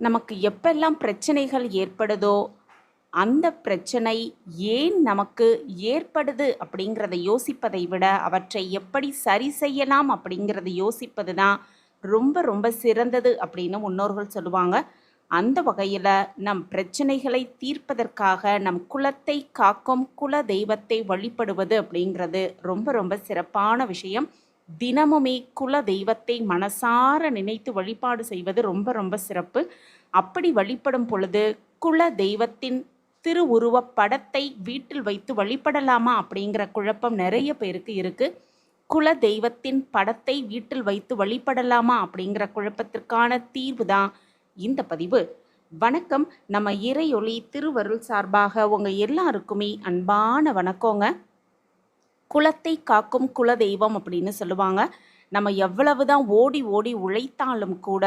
நமக்கு எப்பெல்லாம் பிரச்சனைகள் ஏற்படுதோ அந்த பிரச்சனை ஏன் நமக்கு ஏற்படுது அப்படிங்கிறத யோசிப்பதை விட அவற்றை எப்படி சரி செய்யலாம் அப்படிங்கிறத யோசிப்பது தான் ரொம்ப ரொம்ப சிறந்தது அப்படின்னு முன்னோர்கள் சொல்லுவாங்க. அந்த வகையில் நம் பிரச்சனைகளை தீர்ப்பதற்காக நம் குலத்தை காக்கும் குல தெய்வத்தை வழிபடுவது அப்படிங்கிறது ரொம்ப ரொம்ப சிறப்பான விஷயம். தினமுமே குல தெய்வத்தை மனசார நினைத்து வழிபாடு செய்வது ரொம்ப ரொம்ப சிறப்பு. அப்படி வழிபடும் பொழுது குல தெய்வத்தின் திருவுருவப் படத்தை வீட்டில் வைத்து வழிபடலாமா அப்படிங்கிற குழப்பம் நிறைய பேருக்கு இருக்குது குல தெய்வத்தின் படத்தை வீட்டில் வைத்து வழிபடலாமா அப்படிங்கிற குழப்பத்திற்கான தீர்வு தான் இந்த பதிவு. வணக்கம். நம்ம இறையொளி திருவருள் சார்பாக உங்கள் எல்லாருக்குமே அன்பான வணக்கங்க. குலத்தை காக்கும் குல தெய்வம் அப்படின்னு சொல்லுவாங்க. நம்ம எவ்வளவு தான் ஓடி ஓடி உழைத்தாலும் கூட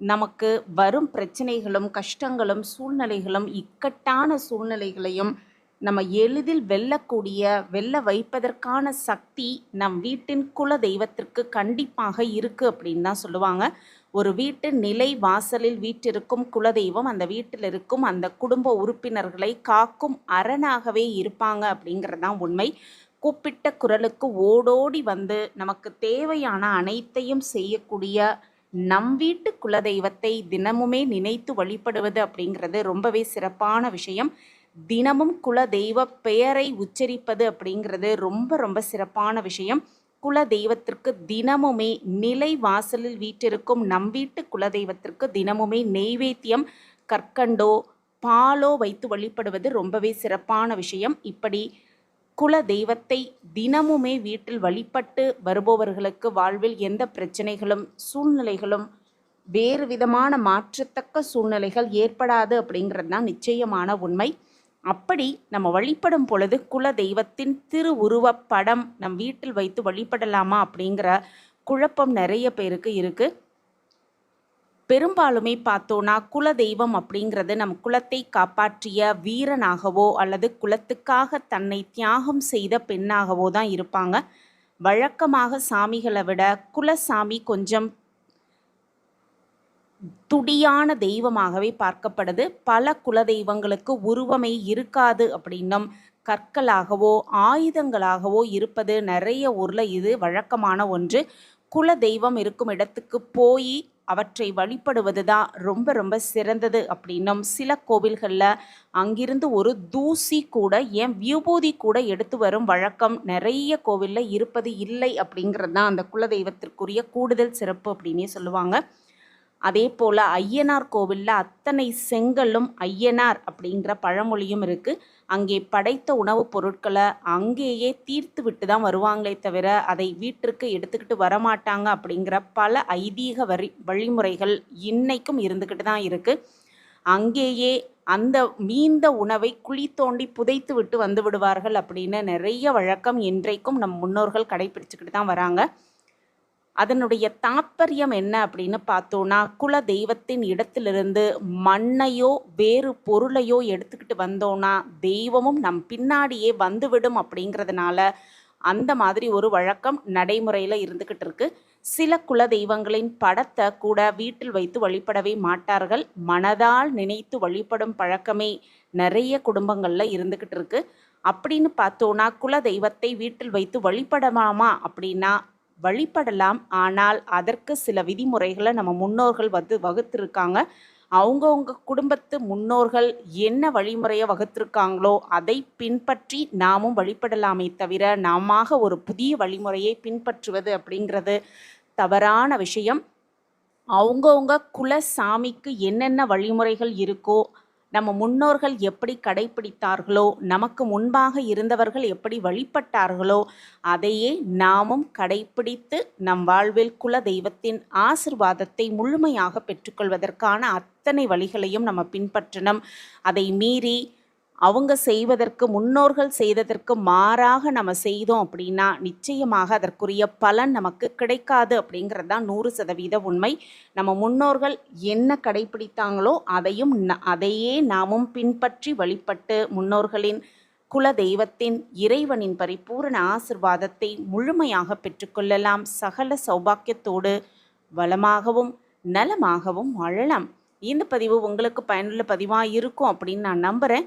நமக்கு வரும் பிரச்சனைகளும் கஷ்டங்களும் சூழ்நிலைகளும் இக்கட்டான சூழ்நிலைகளையும் நம்ம எளிதில் வெல்லக்கூடிய வெல்ல வைப்பதற்கான சக்தி நம் வீட்டின் குல தெய்வத்திற்கு கண்டிப்பாக இருக்குது அப்படின்னு தான் சொல்லுவாங்க. ஒரு வீட்டு நிலை வாசலில் வீட்டிற்கும் குலதெய்வம் அந்த வீட்டில் இருக்கும் அந்த குடும்ப உறுப்பினர்களை காக்கும் அரணாகவே இருப்பாங்க அப்படிங்கிறது தான் உண்மை. கூப்பிட்ட குரலுக்கு ஓடோடி வந்து நமக்கு தேவையான அனைத்தையும் செய்யக்கூடிய நம் வீட்டு குலதெய்வத்தை தினமுமே நினைத்து வழிபடுவது அப்படிங்கிறது ரொம்பவே சிறப்பான விஷயம். தினமும் குலதெய்வ பெயரை உச்சரிப்பது அப்படிங்கிறது ரொம்ப ரொம்ப சிறப்பான விஷயம். குல தெய்வத்திற்கு தினமுமே நிலை வாசலில் வீட்டிற்கும் நம் வீட்டு குலதெய்வத்திற்கு தினமுமே நெய்வேத்தியம் கற்கண்டோ பாலோ வைத்து வழிபடுவது ரொம்பவே சிறப்பான விஷயம். இப்படி குல தெய்வத்தை தினமுமே வீட்டில் வழிபட்டு வருபவர்களுக்கு வாழ்வில் எந்த பிரச்சனைகளும் சூழ்நிலைகளும் வேறு விதமான மாற்றத்தக்க சூழ்நிலைகள் ஏற்படாது அப்படிங்கிறது தான் நிச்சயமான உண்மை. அப்படி நம்ம வழிபடும் பொழுது குல தெய்வத்தின் திருவுருவப் படம் நம் வீட்டில் வைத்து வழிபடலாமா அப்படிங்கிற குழப்பம் நிறைய பேருக்கு இருக்குது பெரும்பாலுமே பார்த்தோன்னா குல தெய்வம் அப்படிங்கிறது நம் குலத்தை காப்பாற்றிய வீரனாகவோ அல்லது குலத்துக்காக தன்னை தியாகம் செய்த பெண்ணாகவோ தான் இருப்பாங்க. வழக்கமாக சாமிகளை விட குலசாமி கொஞ்சம் துடியான தெய்வமாகவே பார்க்கப்படுது. பல குல தெய்வங்களுக்கு உருவமே இருக்காது அப்படின்னும் கற்களாகவோ ஆயுதங்களாகவோ இருப்பது நிறைய ஊரில் இது வழக்கமான ஒன்று. குல தெய்வம் இருக்கும் இடத்துக்கு போய் அவற்றை வழிபடுவது தான் ரொம்ப ரொம்ப சிறந்தது அப்படின்னும் சில கோவில்களில் அங்கிருந்து ஒரு தூசி கூட ஏன் வியூபூதி கூட எடுத்து வரும் வழக்கம் நிறைய கோவிலில் இருப்பது இல்லை அப்படிங்கிறது தான் அந்த குலதெய்வத்திற்குரிய கூடுதல் சிறப்பு அப்படின்னே சொல்லுவாங்க. அதே போல் ஐயனார் கோவிலில் அத்தனை செங்கல்லும் ஐயனார் அப்படிங்கிற பழமொழியும் இருக்குது அங்கே படைத்த உணவுப் பொருட்களை அங்கேயே தீர்த்து விட்டு தான் வருவாங்களே தவிர அதை வீட்டிற்கு எடுத்துக்கிட்டு வரமாட்டாங்க அப்படிங்கிற பல ஐதீக வரி வழிமுறைகள் இன்னைக்கும் இருந்துக்கிட்டு தான் இருக்குது அங்கேயே அந்த மீந்த உணவை குழி தோண்டி புதைத்து விட்டு வந்து விடுவார்கள் அப்படின்னு நிறைய வழக்கம் இன்றைக்கும் நம் முன்னோர்கள் கடைபிடிச்சுக்கிட்டு தான் வராங்க. அதனுடைய தாற்பயம் என்ன அப்படின்னு பார்த்தோன்னா குல தெய்வத்தின் இடத்திலிருந்து மண்ணையோ வேறு பொருளையோ எடுத்துக்கிட்டு வந்தோன்னா தெய்வமும் நம் பின்னாடியே வந்துவிடும் அப்படிங்கிறதுனால அந்த மாதிரி ஒரு வழக்கம் நடைமுறையில் இருந்துக்கிட்டு இருக்கு. சில குல தெய்வங்களின் படத்தை கூட வீட்டில் வைத்து வழிபடவே மாட்டார்கள். மனதால் நினைத்து வழிபடும் பழக்கமே நிறைய குடும்பங்களில் இருந்துக்கிட்டு இருக்கு. அப்படின்னு பார்த்தோன்னா குல தெய்வத்தை வீட்டில் வைத்து வழிபடலாமா அப்படின்னா வழிபடலாம். ஆனால் அதற்கு சில விதிமுறைகளை நம்ம முன்னோர்கள் வந்து வகுத்திருக்காங்க. அவங்கவுங்க குடும்பத்து முன்னோர்கள் என்ன வழிமுறையை வகுத்திருக்காங்களோ அதை பின்பற்றி நாமும் வழிபடலாமே தவிர நாம ஒரு புதிய வழிமுறையை பின்பற்றுவது அப்படிங்கிறது தவறான விஷயம். அவங்கவுங்க குல சாமிக்கு என்னென்ன வழிமுறைகள் இருக்கோ நம்ம முன்னோர்கள் எப்படி கடைப்பிடித்தார்களோ நமக்கு முன்பாக இருந்தவர்கள் எப்படி வழிபட்டார்களோ அதையே நாமும் கடைப்பிடித்து நம் வாழ்வில் குல தெய்வத்தின் ஆசிர்வாதத்தை முழுமையாக பெற்றுக்கொள்வதற்கான அத்தனை வழிகளையும் நம்ம பின்பற்றணும். அதை மீறி அவங்க செய்வதற்கு முன்னோர்கள் செய்ததற்கு மாறாக நம்ம செய்தோம் அப்படின்னா நிச்சயமாக அதற்குரிய பலன் நமக்கு கிடைக்காது அப்படிங்கிறது தான் நூறு சதவீத உண்மை. நம்ம முன்னோர்கள் என்ன கடைபிடித்தாங்களோ அதையும் ந- அதையே நாமும் பின்பற்றி வழிபட்டு முன்னோர்களின் குல தெய்வத்தின் இறைவனின் பரிபூரண ஆசிர்வாதத்தை முழுமையாக பெற்றுக்கொள்ளலாம் சகல சௌபாக்கியத்தோடு வளமாகவும் நலமாகவும் வாழலாம். இந்த பதிவு உங்களுக்கு பயனுள்ள பதிவாக இருக்கும் அப்படின்னு நான் நம்புகிறேன்